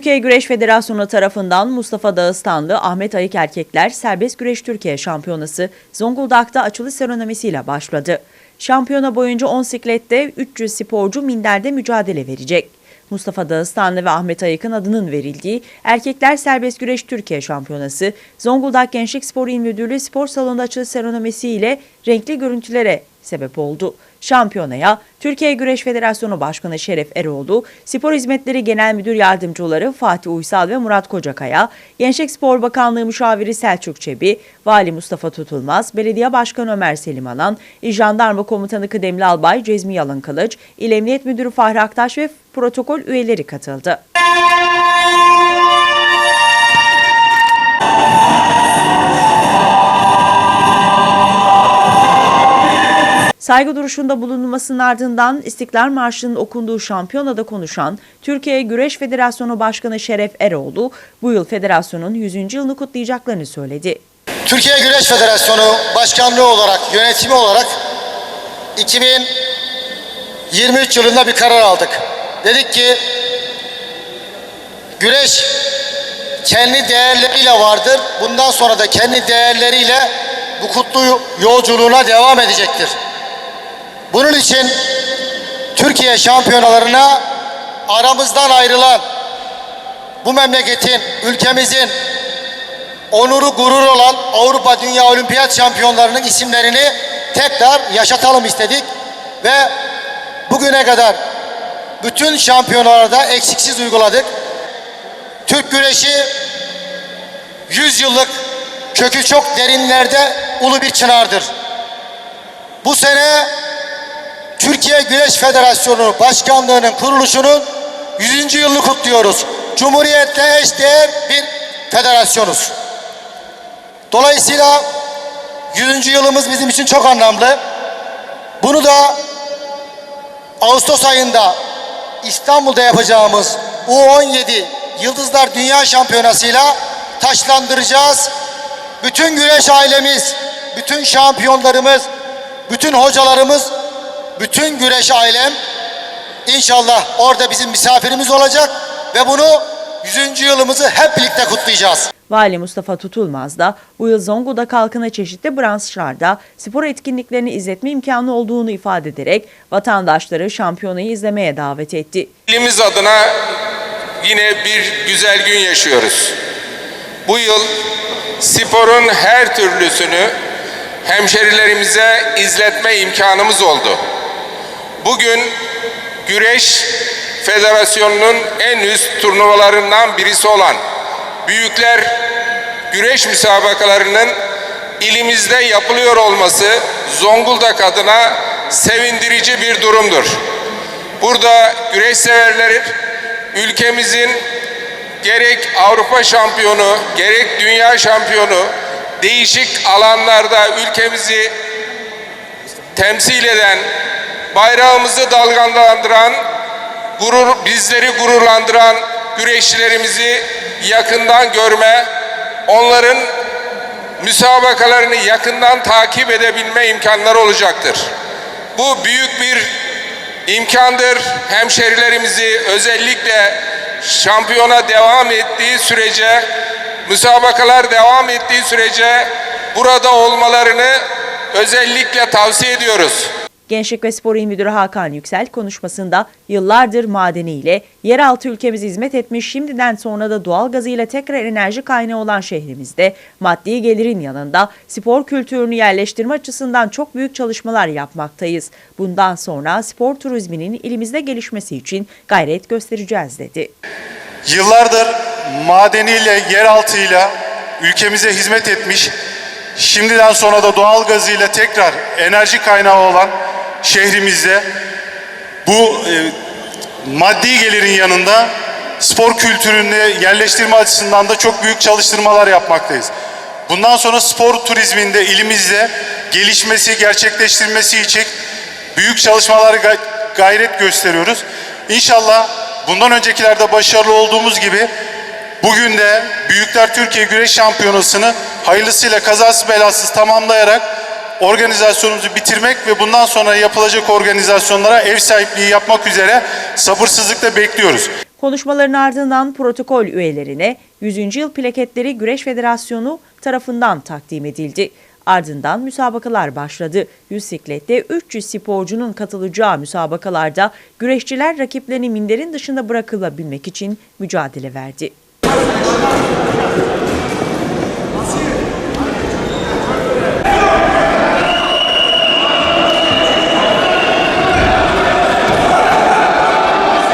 Türkiye Güreş Federasyonu tarafından Mustafa Dağıstanlı, Ahmet Ayık Erkekler Serbest Güreş Türkiye Şampiyonası Zonguldak'ta açılış seremonisiyle başladı. Şampiyona boyunca 10 siklette 300 sporcu minderde mücadele verecek. Mustafa Dağıstanlı ve Ahmet Ayık'ın adının verildiği Erkekler Serbest Güreş Türkiye Şampiyonası, Zonguldak Gençlik Spor İl Müdürlüğü spor salonunda açılış seremonisiyle renkli görüntülere sebep oldu. Şampiyonaya Türkiye Güreş Federasyonu Başkanı Şeref Eroğlu, Spor Hizmetleri Genel Müdür Yardımcıları Fatih Uysal ve Murat Kocakaya, Gençlik Spor Bakanlığı Müşaviri Selçuk Çebi, Vali Mustafa Tutulmaz, Belediye Başkanı Ömer Selim Anan, İl Jandarma Komutanı Kıdemli Albay Cezmi Yalın Kılıç, İl Emniyet Müdürü Fahri Aktaş ve protokol üyeleri katıldı. Saygı duruşunda bulunmasının ardından İstiklal Marşı'nın okunduğu şampiyonada konuşan Türkiye Güreş Federasyonu Başkanı Şeref Eroğlu, bu yıl federasyonun 100. yılını kutlayacaklarını söyledi. Türkiye Güreş Federasyonu Başkanlığı olarak, yönetimi olarak 2023 yılında bir karar aldık. Dedik ki güreş kendi değerleriyle vardır. Bundan sonra da kendi değerleriyle bu kutlu yolculuğuna devam edecektir. Bunun için Türkiye şampiyonalarına aramızdan ayrılan bu memleketin, ülkemizin onuru gurur olan Avrupa Dünya Olimpiyat şampiyonlarının isimlerini tekrar yaşatalım istedik ve bugüne kadar bütün şampiyonalarda eksiksiz uyguladık. Türk güreşi 100 yıllık kökü çok derinlerde ulu bir çınardır. Bu sene Türkiye Güreş Federasyonu Başkanlığı'nın kuruluşunun 100. yılını kutluyoruz. Cumhuriyetle eşdeğer bir federasyonuz. Dolayısıyla 100. yılımız bizim için çok anlamlı. Bunu da Ağustos ayında İstanbul'da yapacağımız U17 Yıldızlar Dünya Şampiyonası'yla taşlandıracağız. Bütün güreş ailemiz, bütün şampiyonlarımız, bütün hocalarımız, bütün güreş ailem inşallah orada bizim misafirimiz olacak ve bunu 100. yılımızı hep birlikte kutlayacağız. Vali Mustafa Tutulmaz da bu yıl Zonguldak halkına çeşitli branşlarda spor etkinliklerini izletme imkanı olduğunu ifade ederek vatandaşları şampiyonayı izlemeye davet etti. İlimiz adına yine bir güzel gün yaşıyoruz. Bu yıl sporun her türlüsünü hemşerilerimize izletme imkanımız oldu. Bugün Güreş Federasyonu'nun en üst turnuvalarından birisi olan Büyükler Güreş müsabakalarının ilimizde yapılıyor olması Zonguldak adına sevindirici bir durumdur. Burada güreş severleri ülkemizin gerek Avrupa şampiyonu, gerek dünya şampiyonu değişik alanlarda ülkemizi temsil eden, bayrağımızı dalgalandıran, gurur bizleri gururlandıran güreşçilerimizi yakından görme, onların müsabakalarını yakından takip edebilme imkanları olacaktır. Bu büyük bir imkandır. Hemşerilerimizi özellikle şampiyona devam ettiği sürece, müsabakalar devam ettiği sürece burada olmalarını özellikle tavsiye ediyoruz. Gençlik ve Spor İl Müdürü Hakan Yüksel konuşmasında yıllardır madeniyle yeraltı ülkemize hizmet etmiş şimdiden sonra da doğal gazıyla tekrar enerji kaynağı olan şehrimizde maddi gelirin yanında spor kültürünü yerleştirme açısından çok büyük çalışmalar yapmaktayız. Bundan sonra spor turizminin ilimizde gelişmesi için gayret göstereceğiz dedi. Yıllardır madeniyle, yeraltıyla ülkemize hizmet etmiş, şimdiden sonra da doğal gazıyla tekrar enerji kaynağı olan şehrimizde bu e, maddi gelirin yanında spor kültürünü yerleştirme açısından da çok büyük çalıştırmalar yapmaktayız. Bundan sonra spor turizminde ilimizde gelişmesi, gerçekleştirmesi için büyük çalışmalar gay- gayret gösteriyoruz. İnşallah bundan öncekilerde başarılı olduğumuz gibi bugün de Büyükler Türkiye Güreş Şampiyonası'nı hayırlısıyla kazasız belasız tamamlayarak organizasyonumuzu bitirmek ve bundan sonra yapılacak organizasyonlara ev sahipliği yapmak üzere sabırsızlıkla bekliyoruz. Konuşmaların ardından protokol üyelerine 100. yıl plaketleri Güreş Federasyonu tarafından takdim edildi. Ardından müsabakalar başladı. 100 siklette 300 sporcunun katılacağı müsabakalarda güreşçiler rakiplerini minderin dışında bırakılabilmek için mücadele verdi.